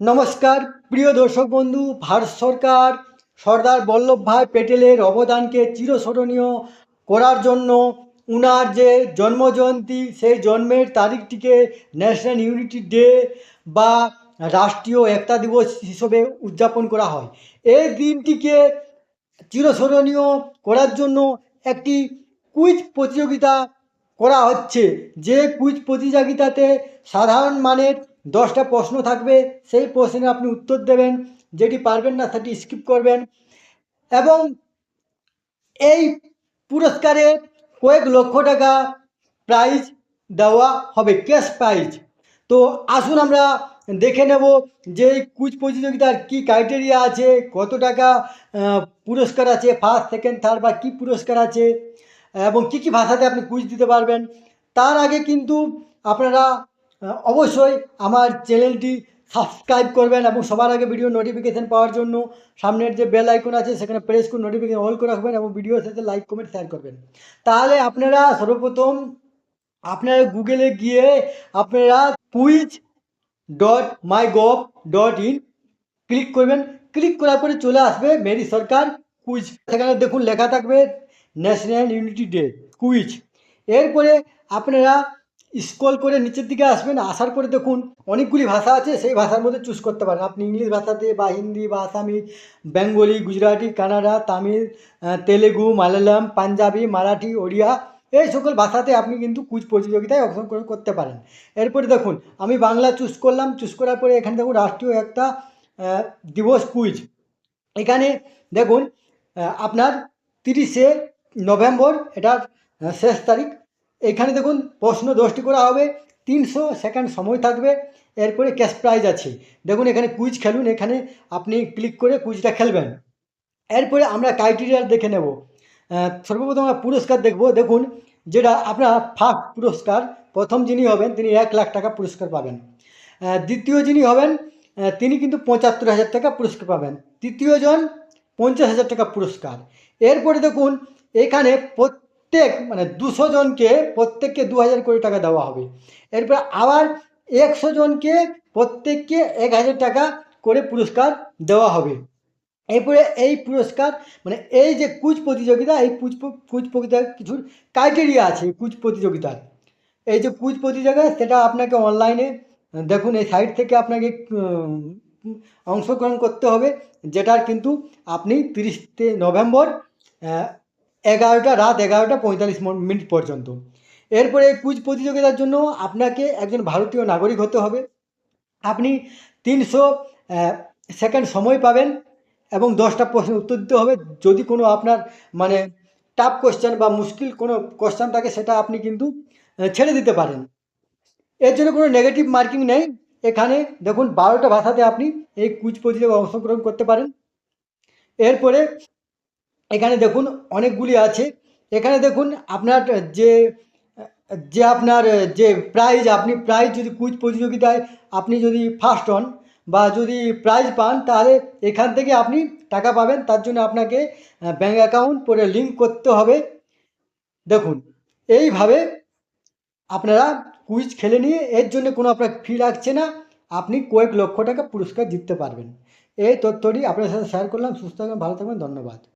নমস্কার, প্রিয় দর্শক বন্ধু, ভারত সরকার, সর্দার বল্লভভাই পেটেলের অবদানকে চিরস্মরণীয় করার জন্য উনার যে জন্মজয়ন্তী, সেই জন্মের তারিখটিকে ন্যাশনাল ইউনিটি ডে বা রাষ্ট্রীয় একতা দিবস হিসেবে উদযাপন করা হয়। এই দিনটিকে চিরস্মরণীয় করার জন্য একটি কুইজ প্রতিযোগিতা করা হচ্ছে। যে কুইজ প্রতিযোগিতাতে সাধারণ মানের দশটা প্রশ্ন থাকবে, সেই প্রশ্নের আপনি উত্তর দেবেন, যেটি পারবেন না সেটি স্কিপ করবেন। এবং এই পুরস্কারে কয়েক লক্ষ টাকা প্রাইজ দেওয়া হবে ক্যাশ প্রাইজ তো আসুন আমরা দেখে নেব যে কুইজ প্রতিযোগিতার কী ক্রাইটেরিয়া আছে, কত টাকা পুরস্কার আছে ফার্স্ট সেকেন্ড থার্ড বা কী পুরস্কার আছে, এবং কী কী ভাষাতে আপনি কুইজ দিতে পারবেন। তার আগে কিন্তু আপনারা অবশ্যই আমার চ্যানেলটি সাবস্ক্রাইব করবেন এবং সবার আগে ভিডিও নোটিফিকেশান পাওয়ার জন্য সামনের যে বেল আইকন আছে, সেখানে প্রেস করে নোটিফিকেশান অল করে রাখবেন এবং ভিডিও সাথে লাইক কমেন্ট শেয়ার করবেন। তাহলে আপনারা সর্বপ্রথম আপনারা গুগলে গিয়ে আপনারা quiz dot my gov dot in click করবেন। ক্লিক করার পরে চলে আসবে মেরি সরকার কুইজ সেখানে দেখুন লেখা থাকবে ন্যাশনাল ইউনিটি ডে কুইজ এরপরে আপনারা স্ক্রল করে নিচের দিকে আসবেন, আসার পরে দেখুন অনেকগুলি ভাষা আছে, সেই ভাষার মধ্যে চুজ করতে পারেন। আপনি ইংলিশ ভাষাতে বা হিন্দি বা আসামি, বেঙ্গলি, গুজরাটি, কানাডা, তামিল তেলেগু, মালায়ালাম, পাঞ্জাবি, মারাঠি, ওড়িয়া, এই সকল ভাষাতে আপনি কিন্তু কুইজ প্রতিযোগিতায় অংশগ্রহণ করতে পারেন। এরপরে দেখুন, আমি বাংলা চুজ করলাম চুজ করার পরে এখানে দেখুন রাষ্ট্রীয় একটা দিবস কুইজ এখানে দেখুন আপনার তিরিশে নভেম্বর, এটার শেষ তারিখ এখানে দেখুন প্রশ্ন দশটি করা হবে, তিনশো সেকেন্ড সময় থাকবে, এরপরে ক্যাশ প্রাইজ আছে। দেখুন এখানে কুইজ খেলুন, এখানে আপনি ক্লিক করে কুইজটা খেলবেন। এরপরে আমরা ক্রাইটেরিয়া দেখে নেব। সর্বপ্রথম আমরা পুরস্কার দেখব। দেখুন, যেটা আপনার ফার্স্ট পুরস্কার, প্রথম যিনি হবেন, তিনি এক লাখ টাকা পুরস্কার পাবেন। দ্বিতীয় যিনি হবেন তিনি কিন্তু পঁচাত্তর হাজার টাকা পুরস্কার পাবেন। তৃতীয় জন, পঞ্চাশ হাজার টাকা পুরস্কার। এরপরে দেখুন, এখানে প্রত্যেক মানে দুশো জনকে প্রত্যেককে দু হাজার কোটি টাকা দেওয়া হবে। এরপর আবার একশো জনকে প্রত্যেককে এক হাজার টাকা করে পুরস্কার দেওয়া হবে। এরপরে এই পুরস্কার মানে এই যে কুচ প্রতিযোগিতা, এই কুচ কুচ প্রতিযোগিতার কিছু ক্রাইটেরিয়া আছে কুচ প্রতিযোগিতার। এই যে কুচ প্রতিযোগিতা, সেটা আপনাকে অনলাইনে দেখুন, এই সাইট থেকে আপনাকে অংশগ্রহণ করতে হবে, যেটার কিন্তু আপনি তিরিশে নভেম্বর এগারোটা, রাত এগারোটা পঁয়তাল্লিশ মিনিট পর্যন্ত। এরপরে কুইজ প্রতিযোগিতার জন্য আপনাকে একজন ভারতীয় নাগরিক হতে হবে। আপনি তিনশো সেকেন্ড সময় পাবেন এবং দশটা প্রশ্নের উত্তর দিতে হবে। যদি কোনো আপনার মানে টাফ কোশ্চেন বা মুশকিল কোনো কোশ্চেন থাকে, সেটা আপনি কিন্তু ছেড়ে দিতে পারেন। এর জন্য কোনো নেগেটিভ মার্কিং নেই। এখানে দেখুন, বারোটা ভাষাতে আপনি এই কুইজ প্রতিযোগিতায় অংশগ্রহণ করতে পারেন। এরপরে এখানে দেখুন অনেকগুলি আছে। এখানে দেখুন আপনার যে যে আপনার যে প্রাইজ আপনি প্রাইজ যদি কুইজ প্রতিযোগিতায় আপনি যদি ফার্স্ট হন বা যদি প্রাইজ পান, তাহলে এখান থেকে আপনি টাকা পাবেন। তার জন্য আপনাকে ব্যাঙ্ক অ্যাকাউন্ট পরে লিঙ্ক করতে হবে। দেখুন, এইভাবে আপনারা কুইজ খেলে নিয়ে এর জন্য কোনো আপনার ফি লাগছে না। আপনি কয়েক লক্ষ টাকা পুরস্কার জিততে পারবেন। এই তথ্যটি আপনার সাথে শেয়ার করলাম। সুস্থ থাকবেন, ভালো থাকবেন, ধন্যবাদ।